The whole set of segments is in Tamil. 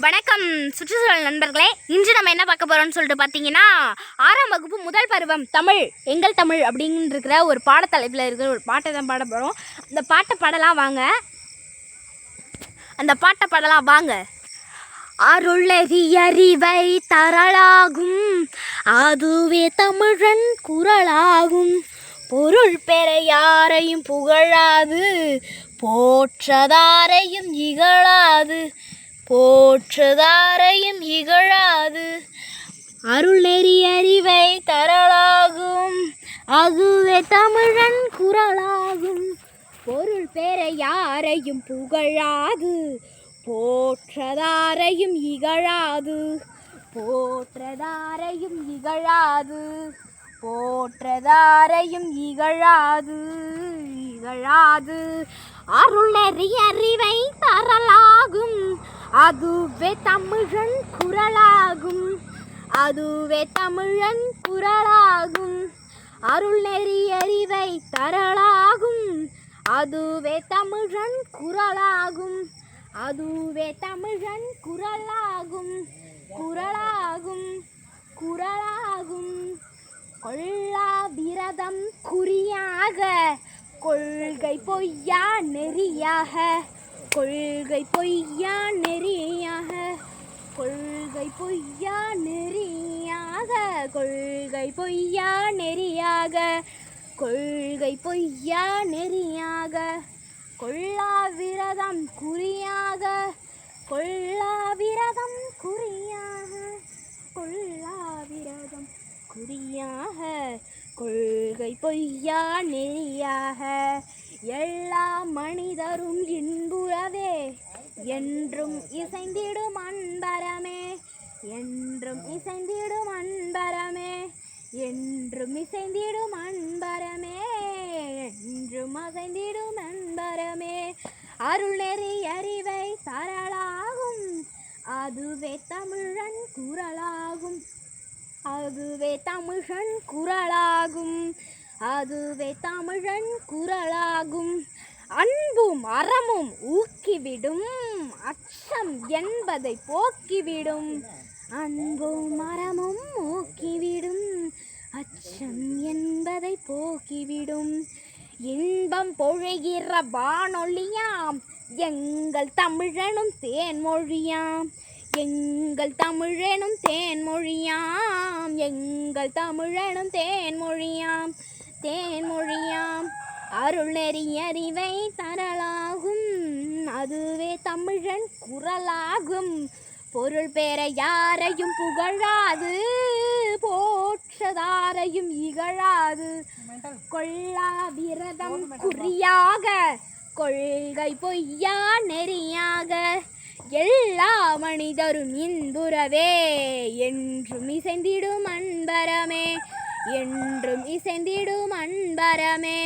வணக்கம் சுற்றுச்சூழல் நண்பர்களே. இன்று நம்ம என்ன பார்க்க போகிறோம்னு சொல்லிட்டு பார்த்தீங்கன்னா ஆறாம் வகுப்பு முதல் பருவம் தமிழ் எங்கள் தமிழ் அப்படின்னு இருக்கிற ஒரு பாடத்தலைப்பில் இருக்கிற ஒரு பாட்டை தான் பாட போகிறோம் அந்த பாட்டை பாடலாம் வாங்க. அந்த பாட்டை பாடலாம் வாங்க. அருளறியறிவை தரலாகும். அதுவே தமிழன் குரலாகும். பொருள் பெற யாரையும் புகழாது. போற்றதாரையும் இகழாது. போற்றதாரையும் இகழாது. அருள் நெறி அறிவை தரலாகும். அதுவே தமிழன் குரலாகும். பொருள் பேரை யாரையும் புகழாது. போற்றதாரையும் இகழாது. போற்றதாரையும் இகழாது. போற்றதாரையும் இகழாது. திகழாது. அருள் நெறி அறிவை தரலாகும். அதுவே தமிழன் குரலாகும். அதுவே தமிழன் குரலாகும். அருள் நெறி அறிவை தரலாகும். அதுவே தமிழன் குரலாகும். அதுவே தமிழன் குரலாகும். குரலாகும். குரலாகும். கொள்ளா விரதம் குறியாக கொள்கை பொய்யா நெறியாக கொள்கை பொய்யா நெறியாக கொள்கை பொய்யா நெறியாக கொள்கை பொய்யா நெறியாக கொள்கை பொய்யா நெறியாக கொள்ளா விரதம் குறியாக கொள்ளா விரதம் குறியாக கொள்ளா விரதம் குறியாக கொள்கை பொய்யா நெறியாக எல்லா மனிதரும் இன்புறவே என்றும் இசைந்திடும் அன்பரமே என்றும் இசைந்திடும் அன்பரமே என்றும் இசைந்திடும் அன்பரமே என்றும் அசைந்திடும் அன்பரமே. அருள் நெறி அறிவை சரளாகும் அதுவே தமிழன் குரலாகும் அதுவே தமிழன் குரலாகும். அதுவே தமிழன் குரலாகும். அன்பும் அறமும் ஊக்கிவிடும். அச்சம் என்பதை போக்கிவிடும். அன்பும் அறமும் ஊக்கிவிடும். அச்சம் என்பதை போக்கிவிடும். இன்பம் பொழுகிற வானொலியாம். எங்கள் தமிழனும் தேன்மொழியாம். எங்கள் தமிழனும் தேன்மொழியாம். எங்கள் தமிழனும் தேன்மொழியாம். தேன்மொழியாம் அருள் நெறியறிவை தரலாகும். அதுவே தமிழன் குரலாகும். பொருள் பெற யாரையும் புகழாது. போற்றதாரையும் இகழாது. கொள்ளா விரதம் குறியாக. கொள்கை பொய்யா நெறியாக. எல்லா மனிதரும் இன்புறவே. என்றும் இசைந்திடும் அன்பரமே. என்றும் இசைந்திடும் அன்பரமே.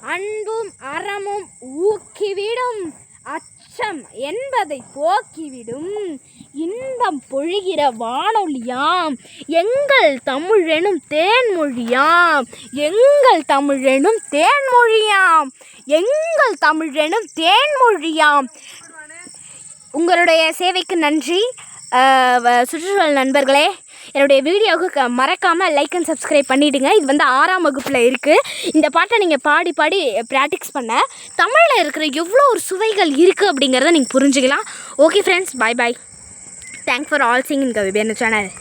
அன்பும் அறமும் ஊக்கிவிடும். அச்சம் என்பதை போக்கிவிடும். இன்பம் பொழிகிற வானொலியாம் எங்கள் தமிழெனும் தேன்மொழியாம் எங்கள் தமிழெனும் தேன்மொழியாம் எங்கள் தமிழெனும் தேன்மொழியாம் உங்களுடைய சேவைக்கு நன்றி. சுற்றுச்சூழல் நண்பர்களே என்னுடைய வீடியோவுக்கு மறக்காமல் லைக் அண்ட் சப்ஸ்கிரைப் பண்ணிவிடுங்க இது வந்து ஆறாம் வகுப்பில் இருக்குது இந்த பாட்டை நீங்கள் பாடி பாடி ப்ராக்டிஸ் பண்ண தமிழில் இருக்கிற எவ்வளோ ஒரு சுவைகள் இருக்குது அப்படிங்கிறத நீங்கள் புரிஞ்சுக்கலாம். Okay friends bye bye thanks for all Singh இன் கவிபியான சேனல்